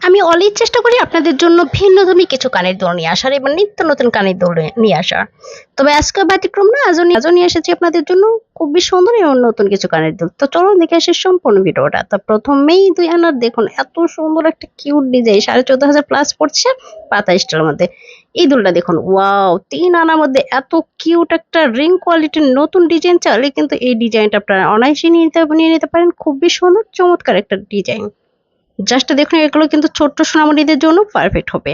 আমি অলরেডি চেষ্টা করি আপনাদের জন্য ভিন্ন ভিন্নধর্মী কিছু কানের দোল নিয়ে আসার এবং নিত্য নতুন কানের দোল নিয়ে আসার তবে আজকে ব্যতিক্রম না, আজও আজও নিয়ে এসেছি আপনাদের জন্য খুবই সুন্দর এবং নতুন কিছু কানের দুল। তো চলো দেখে আসি সম্পূর্ণ ভিডিওটা। তো প্রথমেই দুই আনার দেখুন, এত সুন্দর একটা কিউট ডিজাইন সাড়ে চোদ্দ হাজার প্লাস পড়ছে পাতা স্টার মধ্যে। এই দুলটা দেখুন ওয়াও তিন আনার মধ্যে এত কিউট একটা রিং কোয়ালিটির নতুন ডিজাইন চাইলে কিন্তু এই ডিজাইনটা আপনারা অনায়াসে নিয়ে নিতে নিয়ে নিতে পারেন। খুবই সুন্দর, চমৎকার একটা ডিজাইন জাস্ট দেখুন, এগুলো কিন্তু ছোট্ট সোনামণিদের জন্য পারফেক্ট হবে।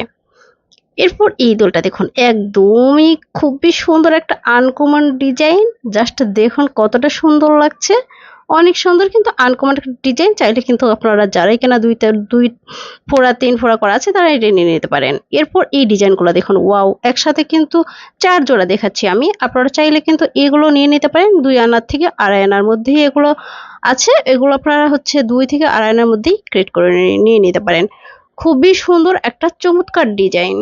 এরপর এই দোলটা দেখুন, একদমই খুবই সুন্দর একটা আনকমন ডিজাইন জাস্ট দেখুন কতটা সুন্দর লাগছে। অনেক সুন্দর কিন্তু আনকমন একটা ডিজাইন চাইলে কিন্তু আপনারা যারাই কেনা দুই দুই ফোড়া, তিন ফোড়া করা আছে তারা এটা নিয়ে নিতে পারেন। এরপর এই ডিজাইনগুলো দেখুন ওয়াও একসাথে কিন্তু চার জোড়া দেখাচ্ছি আমি। আপনারা চাইলে কিন্তু এগুলো নিয়ে নিতে পারেন। দুই আনার থেকে আড়াই আনার মধ্যেই এগুলো আছে, এগুলো আপনারা হচ্ছে দুই থেকে আড়াই আনার মধ্যেই ক্রিয়েট করে নিয়ে- নিতে পারেন। খুবই সুন্দর একটা চমৎকার ডিজাইন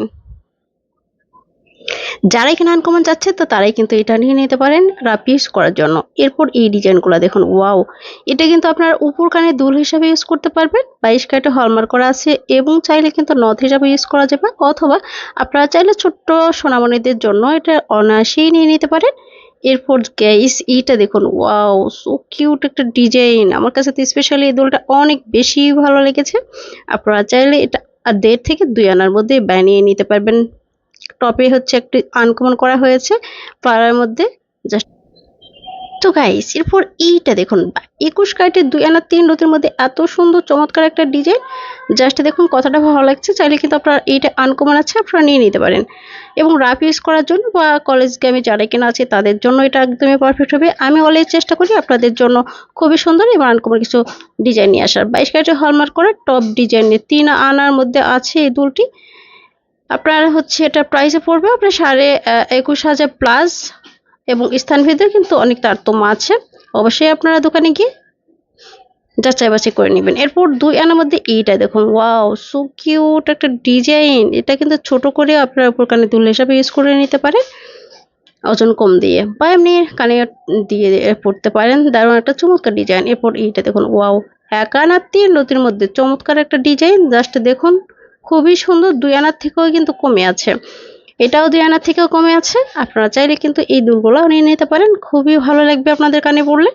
যারা এখানে আনকমন যাচ্ছে তো তারাই কিন্তু এটা নিয়ে নিতে পারেন ইউজ করার জন্য। এরপর এই ডিজাইনগুলো দেখুন, ওয়াও! এটা কিন্তু আপনার উপর কানে দুল হিসাবে ইউজ করতে পারবেন বাইশ কাটে হলমার্ক করা আছে, এবং চাইলে কিন্তু নথ হিসাবে ইউজ করা যাবে, অথবা আপনারা চাইলে ছোট্ট সোনামণিদের জন্য এটা অনায়াসেই নিয়ে নিতে পারেন। এরপর গ্যাস এইটা দেখুন ওয়াও সো কিউট একটা ডিজাইন আমার কাছে তো স্পেশালি এই দোলটা অনেক বেশি ভালো লেগেছে। আপনারা চাইলে এটা আর দেড় থেকে দুই আনার মধ্যে বানিয়ে নিতে পারবেন। টপে হচ্ছে একটি আনকমন করা হয়েছে, পাড়ার মধ্যে জাস্ট তো গাইস এরপর এইটা দেখুন, একুশ কাইটের দুই আনা তিন রোদের মধ্যে এত সুন্দর চমৎকার একটা ডিজাইন। জাস্ট দেখুন কথাটা ভালো লাগছে, চাইলে কিন্তু আপনারা এইটা আনকমন আছে, আপনারা নিয়ে নিতে পারেন। এবং রাফ ইউজ করার জন্য বা কলেজ গেমে যারা কিনা আছে, তাদের জন্য এটা একদমই পারফেক্ট হবে। আমি অলরেডি চেষ্টা করি আপনাদের জন্য খুবই সুন্দর এবং আনকমন কিছু ডিজাইন নিয়ে আসার। বাইশ কাইটের হলমার্ক করা টপ ডিজাইন নিয়ে তিন আনার মধ্যে আছে এই দুলটি। আপনার হচ্ছে এটা প্রাইসে পড়বে, আপনার সাড়ে একুশ হাজার প্লাস এবং স্থানভেদে কিন্তু অনেক তারতম্য আছে। অবশ্যই আপনারা দোকানে গিয়ে যাচাই বাছাই করে নেবেন। এরপর দুই আনার মধ্যে এইটা দেখুন। ওয়াও, সো কিউট একটা ডিজাইন। এটা কিন্তু ছোট করে আপনার উপর কানে দুল হিসাবে ইউজ করে নিতে পারেন ওজন কম দিয়ে। বা এমনি কানে দিয়ে পড়তে পারেন। দারুণ একটা চমৎকার ডিজাইন। এরপর এইটা দেখুন। ওয়াও, এক আনার তিন নদীর মধ্যে চমৎকার একটা ডিজাইন। জাস্ট দেখুন, খুবই সুন্দর। দুই আনার থেকেও কিন্তু কমে আছে। এটাও দুই আনার থেকেও কমে আছে। আপনারা চাইলে কিন্তু এই দুলগুলো নিয়ে নিতে পারেন। খুবই ভালো লাগবে আপনাদের কানে পড়লে।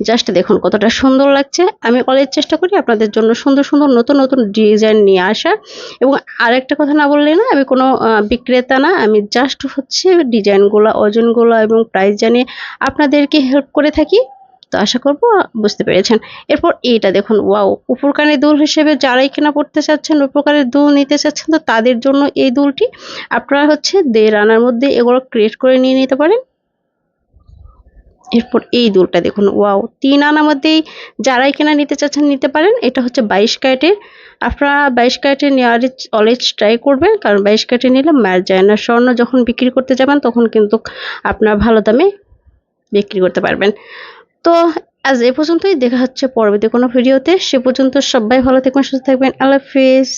জাস্ট দেখুন কতটা সুন্দর লাগছে। আমি অলরেডি চেষ্টা করি আপনাদের জন্য সুন্দর সুন্দর নতুন নতুন ডিজাইন নিয়ে আসা। এবং আরেকটা কথা না বললে না, আমি কোনো বিক্রেতা না, আমি জাস্ট হচ্ছে ডিজাইনগুলো, ওজনগুলো এবং প্রাইস জানিয়ে আপনাদেরকে হেল্প করে থাকি। তো আশা করব বুঝতে পেরেছেন। এরপর এইটা দেখুন, ওয়াও উপর কানে দুল হিসেবে যারাই কেনা পড়তে চাচ্ছেন উপর কানের দুল নিতে চাচ্ছেন, তো তাদের জন্য এই দুলটি আপনারা হচ্ছে দেড় আনার মধ্যে এগুলো ক্রিয়েট করে নিয়ে নিতে পারেন। এরপর এই দুলটা দেখুন, ওয়াও, তিন আনার মধ্যেই যারাই কেনা নিতে চাচ্ছেন নিতে পারেন। এটা হচ্ছে বাইশ ক্যারেটের। আপনারা বাইশ ক্যারেটের নেওয়ার অলরেজ ট্রাই করবেন, কারণ বাইশ ক্যারেটে নিলে মার যায় না। স্বর্ণ যখন বিক্রি করতে যাবেন, তখন কিন্তু আপনারা ভালো দামে বিক্রি করতে পারবেন। তো আজ এ পর্যন্তই। দেখা হচ্ছে পরবর্তী কোনো ভিডিওতে। সে পর্যন্ত সবাই ভালো থাকবেন, সুস্থ থাকবেন। আল্লাহ হাফিজ।